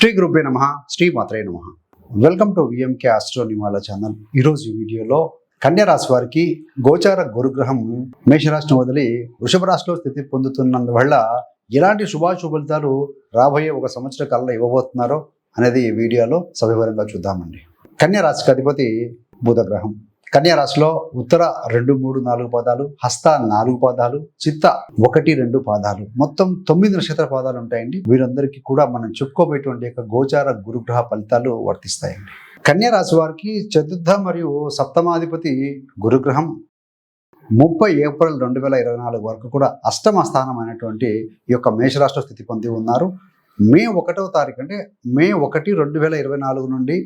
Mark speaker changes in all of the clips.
Speaker 1: శ్రీ గురుభ్య నమ శ్రీ మాత్రే నమ. Welcome to VMK astro Nimala channel ఈరోజు ఈ వీడియోలో కన్యా రాశి వారికి గోచార గురుగ్రహం మేషరాశిని వదిలి వృషభ రాశిలో స్థితి పొందుతున్నందువల్ల ఎలాంటి శుభాశుభ ఫలితాలు రాబోయే ఒక సంవత్సర కాలంలో ఇవ్వబోతున్నారో అనేది ఈ వీడియోలో సవివరంగా చూద్దామండి. కన్యా రాశికి అధిపతి బుధగ్రహం. కన్యారాశిలో ఉత్తర రెండు మూడు నాలుగు పాదాలు హస్త నాలుగు పాదాలు చిత్త ఒకటి రెండు పాదాలు. మొత్తం తొమ్మిది నక్షత్ర పాదాలు ఉంటాయండి. వీరందరికీ కూడా మనం చెప్పుకోబోయేటువంటి యొక్క గోచార గురుగ్రహ ఫలితాలు వర్తిస్తాయండి. కన్యారాశి వారికి చతుర్థ మరియు సప్తమాధిపతి గురుగ్రహం ముప్పై ఏప్రిల్ రెండు వేల ఇరవై నాలుగు వరకు కూడా అష్టమ స్థానమైనటువంటి ఈ యొక్క మేషరాష్ట్ర స్థితి పొంది ఉన్నారు. మే ఒకటవ తారీఖు అంటే మే ఒకటి రెండు వేల ఇరవై నాలుగు నుండి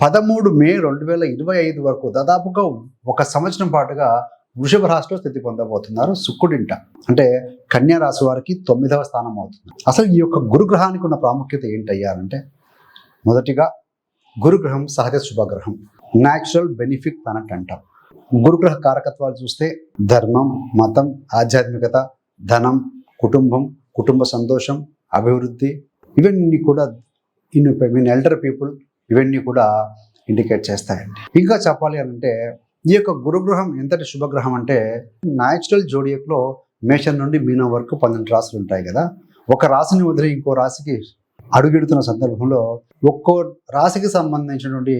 Speaker 1: పదమూడు మే రెండు వేల ఇరవై ఐదు వరకు దాదాపుగా ఒక సంవత్సరం పాటుగా వృషభ రాశిలో స్థితి పొందబోతున్నారు శుక్రుడింట అంటే కన్యా రాశి వారికి తొమ్మిదవ స్థానం అవుతుంది. అసలు ఈ యొక్క గురుగ్రహానికి ఉన్న ప్రాముఖ్యత ఏంటయ్యారంటే మొదటిగా గురుగ్రహం సహజ శుభగ్రహం న్యాచురల్ బెనిఫిట్ ప్లానెట్ అంటాం గురుగ్రహ కారకత్వాలు చూస్తే ధర్మం మతం ఆధ్యాత్మికత ధనం కుటుంబం కుటుంబ సంతోషం అభివృద్ధి ఇవన్నీ కూడా ఇన్ మీన్ ఎల్డర్ పీపుల్ ఇవన్నీ కూడా ఇండికేట్ చేస్తాయండి. ఇంకా చెప్పాలి అని అంటే ఈ యొక్క గురుగ్రహం ఎంతటి శుభగ్రహం అంటే న్యాచురల్ జోడియక్లో మేషం నుండి మీనం వరకు పన్నెండు రాశులు ఉంటాయి కదా. ఒక రాశిని వదిలి ఇంకో రాశికి అడుగెడుతున్న సందర్భంలో ఒక్కో రాశికి సంబంధించినటువంటి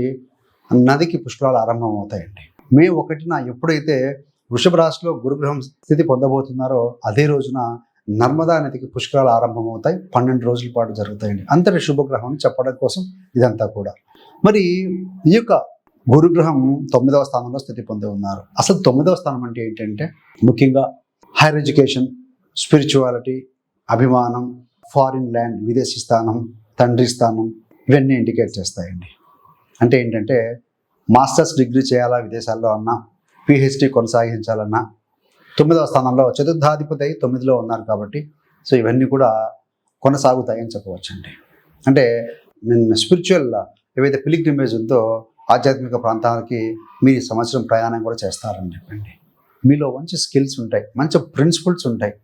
Speaker 1: నదికి పుష్కరాలు ఆరంభం అవుతాయండి మే ఒకటిన ఎప్పుడైతే వృషభ రాశిలో గురుగ్రహం స్థితి పొందబోతున్నారో అదే రోజున నర్మదా నదికి పుష్కరాలు ఆరంభమవుతాయి. పన్నెండు రోజుల పాటు జరుగుతాయండి. అంతటి శుభగ్రహం అని చెప్పడం కోసం ఇదంతా కూడా. మరి ఈ యొక్క గురుగ్రహం తొమ్మిదవ స్థానంలో స్థితి పొంది ఉన్నారు. అసలు తొమ్మిదవ స్థానం అంటే ఏంటంటే ముఖ్యంగా హైయర్ ఎడ్యుకేషన్ స్పిరిచువాలిటీ అభిమానం ఫారిన్ ల్యాండ్ విదేశీ స్థానం తండ్రి స్థానం ఇవన్నీ ఇండికేట్ చేస్తాయండి. అంటే ఏంటంటే మాస్టర్స్ డిగ్రీ చేయాలా విదేశాల్లో అన్నా పిహెచ్డి కొనసాగించాలన్నా తొమ్మిదవ స్థానంలో చతుర్థాధిపతి అయి తొమ్మిదిలో ఉన్నారు కాబట్టి సో ఇవన్నీ కూడా కొనసాగుతాయని చెప్పవచ్చండి. అంటే స్పిరిచువల్ ఏవైతే పిలిగ్రిమేజ్ ఉందో ఆధ్యాత్మిక ప్రాంతాలకి మీరు సంవత్సరం ప్రయాణం కూడా చేస్తారని చెప్పండి. మీలో మంచి స్కిల్స్ ఉంటాయి మంచి ప్రిన్సిపల్స్ ఉంటాయి.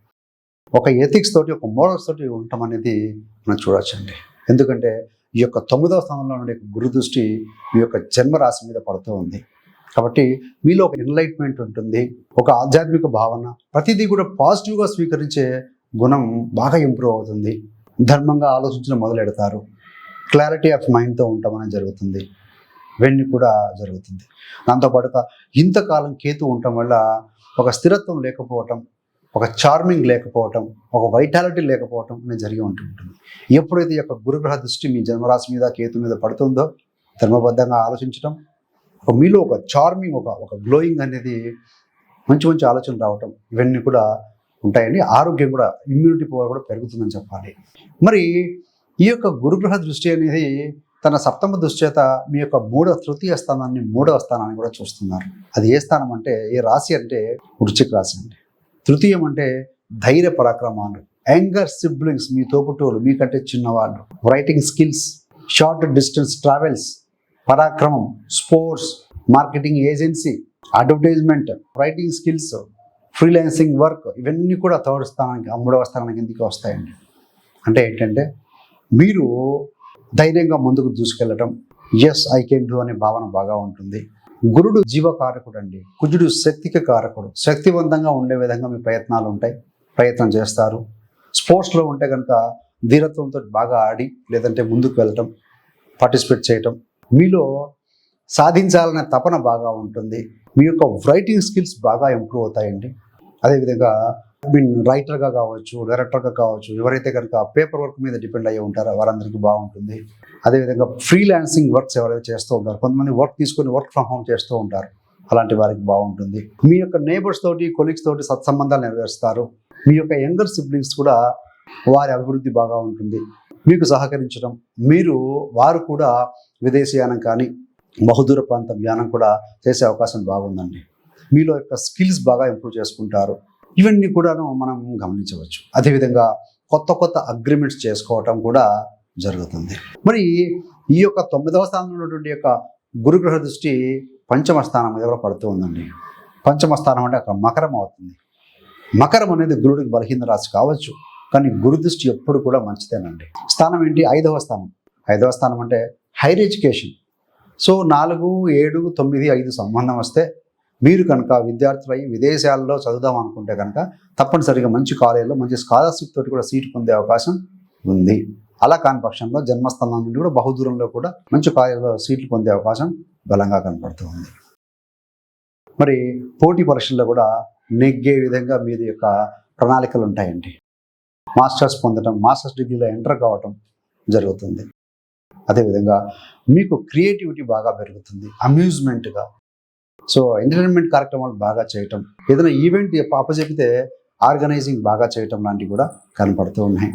Speaker 1: ఒక ఎథిక్స్ తోటి ఒక మోడల్స్ తోటి ఉండటం అనేది మనం చూడొచ్చండి ఎందుకంటే ఈ యొక్క తొమ్మిదవ స్థానంలో ఉండే గురు దృష్టి ఈ యొక్క జన్మరాశి మీద పడుతూ ఉంది. కాబట్టి మీలో ఒక ఎన్లైట్మెంట్ ఉంటుంది ఒక ఆధ్యాత్మిక భావన ప్రతిదీ కూడా పాజిటివ్గా స్వీకరించే గుణం బాగా ఇంప్రూవ్ అవుతుంది. ధర్మంగా ఆలోచించడం మొదలెడతారు క్లారిటీ ఆఫ్ మైండ్తో ఉండటం అనేది జరుగుతుంది. వెన్ను కూడా జరుగుతుంది. దాంతోపాటుగా ఇంతకాలం కేతు ఉండటం వల్ల ఒక స్థిరత్వం లేకపోవటం ఒక చార్మింగ్ లేకపోవటం ఒక వైటాలిటీ లేకపోవటం అనేది జరిగి ఉంటుంటుంది ఎప్పుడైతే ఈ యొక్క గురుగ్రహ దృష్టి మీ జన్మరాశి మీద కేతు మీద పడుతుందో ధర్మబద్ధంగా ఆలోచించడం ఒక మీలో ఒక చార్మింగ్ ఒక ఒక గ్లోయింగ్ అనేది మంచి మంచి ఆలోచనలు రావటం ఇవన్నీ కూడా ఉంటాయండి ఆరోగ్యం కూడా ఇమ్యూనిటీ పవర్ కూడా పెరుగుతుందని చెప్పాలి. మరి ఈ యొక్క గురుగ్రహ దృష్టి అనేది తన సప్తమ దృష్చేత మీ యొక్క మూడవ తృతీయ స్థానాన్ని మూడవ స్థానాన్ని కూడా చూస్తున్నారు. అది ఏ స్థానం అంటే ఏ రాశి అంటే వృశ్చిక రాశి అండి. తృతీయం అంటే ధైర్య పరాక్రమాలు. యాంగర్ సిబ్లింగ్స్ మీ తోపుటోలు మీకంటే చిన్నవాళ్ళు. Writing skills short distance travels పరాక్రమం sports marketing agency advertisement writing skills freelancing work ఇవన్నీ కూడా థర్డ్ స్థానానికి మూడవ స్థానానికి ఎందుకు వస్తాయండి? అంటే ఏంటంటే మీరు ధైర్యంగా ముందుకు దూసుకెళ్ళటం. ఎస్ ఐ కెన్ డూ అనే భావన బాగా ఉంటుంది. గురుడు జీవకారకుడు అండి కుజుడు శక్తికి కారకుడు. శక్తివంతంగా ఉండే విధంగా మీ ప్రయత్నాలు ఉంటాయి. ప్రయత్నం చేస్తారు. స్పోర్ట్స్లో ఉంటే కనుక ధీరత్వంతో బాగా ఆడి లేదంటే ముందుకు వెళ్ళటం పార్టిసిపేట్ చేయటం మీలో సాధించాలనే తపన బాగా ఉంటుంది. మీ యొక్క రైటింగ్ స్కిల్స్ బాగా ఇంప్రూవ్ అవుతాయండి. అదేవిధంగా మీన్ రైటర్గా కావచ్చు డైరెక్టర్గా కావచ్చు ఎవరైతే కనుక పేపర్ వర్క్ మీద డిపెండ్ అయ్యి ఉంటారో వారందరికీ బాగుంటుంది. అదేవిధంగా ఫ్రీలాన్సింగ్ వర్క్స్ ఎవరైతే చేస్తూ ఉంటారు కొంతమంది వర్క్ తీసుకొని వర్క్ ఫ్రమ్ హోమ్ చేస్తూ ఉంటారు. అలాంటి వారికి బాగుంటుంది. మీ యొక్క నేబర్స్ తోటి కొలీగ్స్ తోటి సత్సంబంధాలు నెరవేరుస్తారు. మీ యొక్క యంగర్ సిబ్లింగ్స్ కూడా వారి అభివృద్ధి బాగా ఉంటుంది. మీకు సహకరించడం మీరు వారు కూడా విదేశీయానం కానీ బహుదూర ప్రాంతం యానం కూడా చేసే అవకాశం బాగుందండి. మీలో యొక్క స్కిల్స్ బాగా ఇంప్రూవ్ చేసుకుంటారు. ఇవన్నీ కూడాను మనం గమనించవచ్చు. అదేవిధంగా కొత్త కొత్త అగ్రిమెంట్స్ చేసుకోవటం కూడా జరుగుతుంది. మరి ఈ యొక్క తొమ్మిదవ స్థానంలో ఉన్నటువంటి యొక్క గురుగ్రహ దృష్టి పంచమ స్థానం మీద కూడా పడుతూ ఉందండి. పంచమ స్థానం అంటే అక్కడ మకరం అవుతుంది. మకరం అనేది గురుడికి బలహీన రాశి కావచ్చు. కానీ గురుదృష్టి ఎప్పుడు కూడా మంచిదేనండి. స్థానం ఏంటి? ఐదవ స్థానం. ఐదవ స్థానం అంటే హైర్ ఎడ్యుకేషన్ సో నాలుగు ఏడు తొమ్మిది ఐదు సంబంధం వస్తే మీరు కనుక విద్యార్థులై విదేశాల్లో చదువుదాం అనుకుంటే కనుక తప్పనిసరిగా మంచి కాలేజీలో మంచి స్కాలర్షిప్ తోటి కూడా సీటు పొందే అవకాశం ఉంది. అలా కాని పక్షంలో జన్మస్థానం నుండి కూడా బహుదూరంలో కూడా మంచి కాలేజీలో సీట్లు పొందే అవకాశం బలంగా కనపడుతుంది మరి పోటీ పరీక్షల్లో కూడా నెగ్గే విధంగా మీది యొక్క ప్రణాళికలు ఉంటాయండి. మాస్టర్స్ పొందడం మాస్టర్స్ డిగ్రీలో ఎంటర్ కావటం జరుగుతుంది. అదేవిధంగా మీకు క్రియేటివిటీ బాగా పెరుగుతుంది అమ్యూజ్మెంట్గా. సో ఎంటర్టైన్మెంట్ కార్యక్రమాలు బాగా చేయటం ఏదైనా ఈవెంట్ పాప చెబితే ఆర్గనైజింగ్ బాగా చేయటం లాంటివి కూడా కనపడుతూ ఉన్నాయి.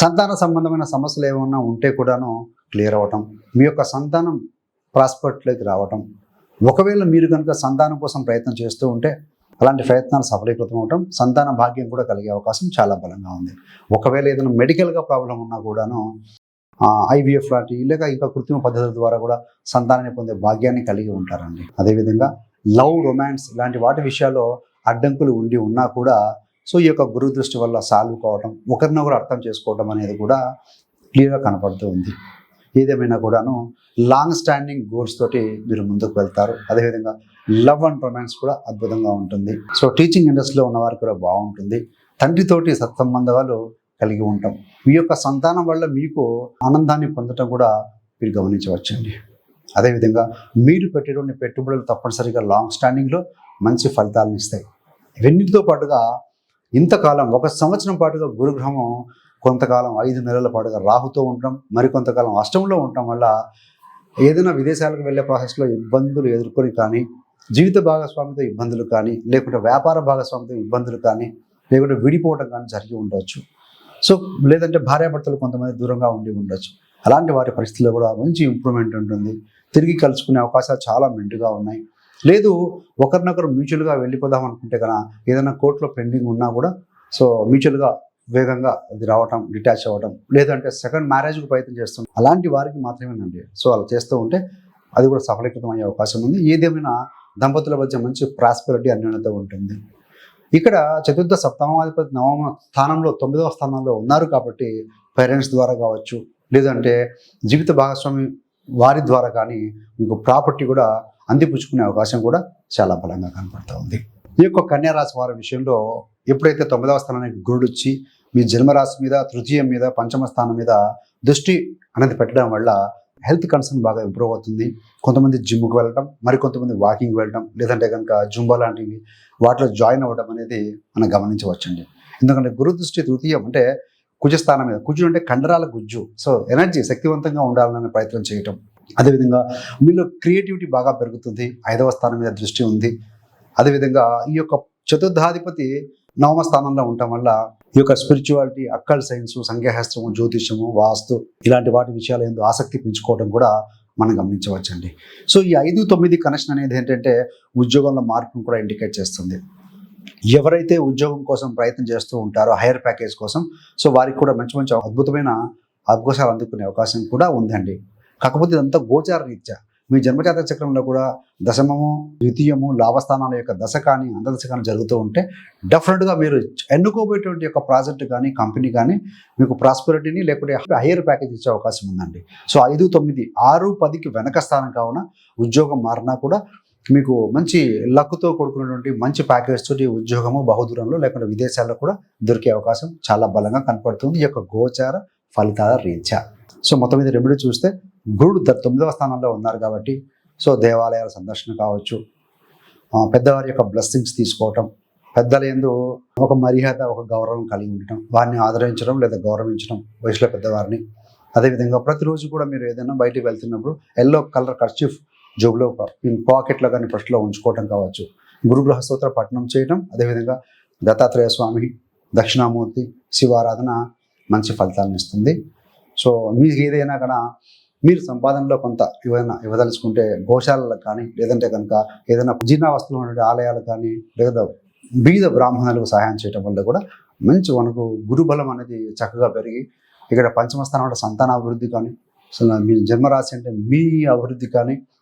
Speaker 1: సంతాన సంబంధమైన సమస్యలు ఏమైనా ఉంటే కూడాను క్లియర్ అవ్వటం మీ యొక్క సంతానం ప్రాస్పర్ట్లోకి రావటం. ఒకవేళ మీరు కనుక సంతానం కోసం ప్రయత్నం చేస్తూ ఉంటే అలాంటి ప్రయత్నాలు సఫలీకృతం అవటం సంతాన భాగ్యం కూడా కలిగే అవకాశం చాలా బలంగా ఉంది. ఒకవేళ ఏదైనా మెడికల్గా ప్రాబ్లం ఉన్నా కూడాను ఐవీఎఫ్ లాంటి లేక ఇంకా కృత్రిమ పద్ధతుల ద్వారా కూడా సంతానాన్ని పొందే భాగ్యాన్ని కలిగి ఉంటారండి. అదేవిధంగా లవ్ రొమాన్స్ ఇలాంటి వాటి విషయాల్లో అడ్డంకులు ఉండి ఉన్నా కూడా సో ఈ యొక్క గురు దృష్టి వల్ల సాల్వ్ కావటం ఒకరినొకరు అర్థం చేసుకోవడం అనేది కూడా క్లియర్గా కనపడుతూ ఉంది. ఏదేమైనా కూడాను లాంగ్ స్టాండింగ్ గోల్స్ తోటి మీరు ముందుకు వెళ్తారు. అదేవిధంగా లవ్ అండ్ రొమాన్స్ కూడా అద్భుతంగా ఉంటుంది. సో టీచింగ్ ఇండస్ట్రీలో ఉన్న వారికి కూడా బాగుంటుంది. తండ్రితోటి సత్సంబంధాలు కలిగి ఉంటాం. మీ యొక్క సంతానం వల్ల మీకు ఆనందాన్ని పొందటం కూడా మీరు గమనించవచ్చండి. అదేవిధంగా మీరు పెట్టేటువంటి పెట్టుబడులు తప్పనిసరిగా లాంగ్ స్టాండింగ్లో మంచి ఫలితాలను ఇస్తాయి. ఇవన్నిటితో పాటుగా ఇంతకాలం ఒక సంవత్సరం పాటుగా గురుగ్రహం కొంతకాలం ఐదు నెలల పాటుగా రాహుతో ఉండటం మరికొంతకాలం అష్టంలో ఉండటం వల్ల ఏదైనా విదేశాలకు వెళ్ళే ప్రాసెస్లో ఇబ్బందులు ఎదుర్కొని కానీ జీవిత భాగస్వామితో ఇబ్బందులు కానీ లేకుంటే వ్యాపార భాగస్వామితో ఇబ్బందులు కానీ లేకుంటే విడిపోవడం కానీ జరిగి ఉండవచ్చు సో లేదంటే భార్యాభర్తలు కొంతమంది దూరంగా ఉండి ఉండొచ్చు. అలాంటి వారి పరిస్థితుల్లో కూడా మంచి ఇంప్రూవ్మెంట్ ఉంటుంది. తిరిగి కలుసుకునే అవకాశాలు చాలా మెండుగా ఉన్నాయి. లేదు ఒకరినొకరు మ్యూచువల్గా వెళ్ళిపోదాం అనుకుంటే కనుక ఏదైనా కోర్టులో పెండింగ్ ఉన్నా కూడా సో మ్యూచువల్గా వేగంగా అది రావటం డిటాచ్ అవ్వడం లేదంటే సెకండ్ మ్యారేజ్కి ప్రయత్నం చేస్తాం. అలాంటి వారికి మాత్రమేనండి. సో అలా చేస్తూ ఉంటే అది కూడా సఫలీకృతం అయ్యే అవకాశం ఉంది. ఏదేమైనా దంపతుల మధ్య మంచి ప్రాస్పెరిటీ అన్యోన్యత ఉంటుంది. ఇక్కడ చతుర్థ సప్తమాధిపతి నవమ స్థానంలో తొమ్మిదవ స్థానంలో ఉన్నారు కాబట్టి పేరెంట్స్ ద్వారా కావచ్చు లేదంటే జీవిత భాగస్వామి వారి ద్వారా కానీ మీకు ప్రాపర్టీ కూడా అందిపుచ్చుకునే అవకాశం కూడా చాలా బలంగా కనపడుతూ ఉంది. ఈ యొక్క కన్యారాశి వారి విషయంలో ఎప్పుడైతే తొమ్మిదవ స్థానానికి గురుడు వచ్చి మీ జన్మరాశి మీద తృతీయం మీద పంచమ స్థానం మీద దృష్టి అనేది పెట్టడం వల్ల హెల్త్ కన్సర్న్ బాగా ఇంప్రూవ్ అవుతుంది. కొంతమంది జిమ్కి వెళ్ళటం మరికొంతమంది వాకింగ్ వెళ్ళటం లేదంటే కనుక జుంబా లాంటివి వాటిలో జాయిన్ అవ్వడం అనేది మనం గమనించవచ్చండి. ఎందుకంటే గురు దృష్టి తృతీయం అంటే కుజస్థానం మీద కుజు అంటే కండరాల గుజ్జు. సో ఎనర్జీ శక్తివంతంగా ఉండాలనే ప్రయత్నం చేయటం. అదేవిధంగా మీలో క్రియేటివిటీ బాగా పెరుగుతుంది ఐదవ స్థానం మీద దృష్టి ఉంది. అదేవిధంగా ఈ యొక్క చతుర్థాధిపతి నవమ స్థానంలో ఉండటం వల్ల ఈ యొక్క స్పిరిచువాలిటీ అక్కల్ సైన్స్ సంఖ్యాశాస్త్రము జ్యోతిషము వాస్తు ఇలాంటి వాటి విషయాలు ఎందుకు ఆసక్తి పెంచుకోవడం కూడా మనం గమనించవచ్చండి. సో ఈ ఐదు తొమ్మిది కనెక్షన్ అనేది ఏంటంటే ఉద్యోగంలో మార్పును కూడా ఇండికేట్ చేస్తుంది. ఎవరైతే ఉద్యోగం కోసం ప్రయత్నం చేస్తూ ఉంటారో హైయర్ ప్యాకేజ్ కోసం సో వారికి కూడా మంచి మంచి అద్భుతమైన అవకాశాలు అందుకునే అవకాశం కూడా ఉందండి. కాకపోతే ఇదంతా గోచార రీత్యా. మీ జన్మజాతక చక్రంలో కూడా దశమము ద్వితీయము లాభస్థానాల యొక్క దశ కానీ అంతదశ కానీ జరుగుతూ ఉంటే డెఫినెట్గా మీరు ఎన్నుకోబోయేటువంటి యొక్క ప్రాజెక్ట్ కానీ కంపెనీ కానీ మీకు ప్రాస్పెరిటీని లేకుంటే హైయర్ ప్యాకేజ్ ఇచ్చే అవకాశం ఉందండి. సో ఐదు తొమ్మిది ఆరు పదికి వెనక స్థానం కావున ఉద్యోగం మారినా కూడా మీకు మంచి లక్తో కూడుకున్నటువంటి మంచి ప్యాకేజ్ తోటి ఉద్యోగము బహుదూరంలో లేకుంటే విదేశాల్లో కూడా దొరికే అవకాశం చాలా బలంగా కనపడుతుంది. ఈ యొక్క గోచార ఫలితాల రీత్యా. సో మొత్తం మీద రెమెడీ చూస్తే గురుడు ద- తొమ్మిదవ స్థానంలో ఉన్నారు కాబట్టి సో దేవాలయాల సందర్శన కావచ్చు పెద్దవారి యొక్క బ్లెస్సింగ్స్ తీసుకోవటం పెద్దల ఎందు ఒక మర్యాద ఒక గౌరవం కలిగి ఉండటం వారిని ఆదరించడం లేదా గౌరవించడం వయసులో పెద్దవారిని. అదేవిధంగా ప్రతిరోజు కూడా మీరు ఏదైనా బయటికి వెళ్తున్నప్పుడు ఎల్లో కలర్ కర్చీఫ్ జోబులో పాకెట్లో కానీ ఫస్ట్లో ఉంచుకోవటం కావచ్చు. గురుగ్రహ స్తోత్ర పఠనం చేయడం అదేవిధంగా దత్తాత్రేయ స్వామి దక్షిణామూర్తి శివారాధన మంచి ఫలితాలను ఇస్తుంది. సో మీకు ఏదైనా కూడా మీరు సంపాదనలో కొంత ఏదైనా ఇవ్వదలుచుకుంటే గోశాలకు కానీ లేదంటే కనుక ఏదైనా జీర్ణ వస్తువులు ఉండే ఆలయాలు కానీ లేదా బీద బ్రాహ్మణులకు సహాయం చేయడం వల్ల కూడా మంచి మనకు గురుబలం అనేది చక్కగా పెరిగి ఇక్కడ పంచమ స్థానంలో సంతాన అభివృద్ధి కానీ అసలు మీ జన్మరాశి అంటే మీ అభివృద్ధి కానీ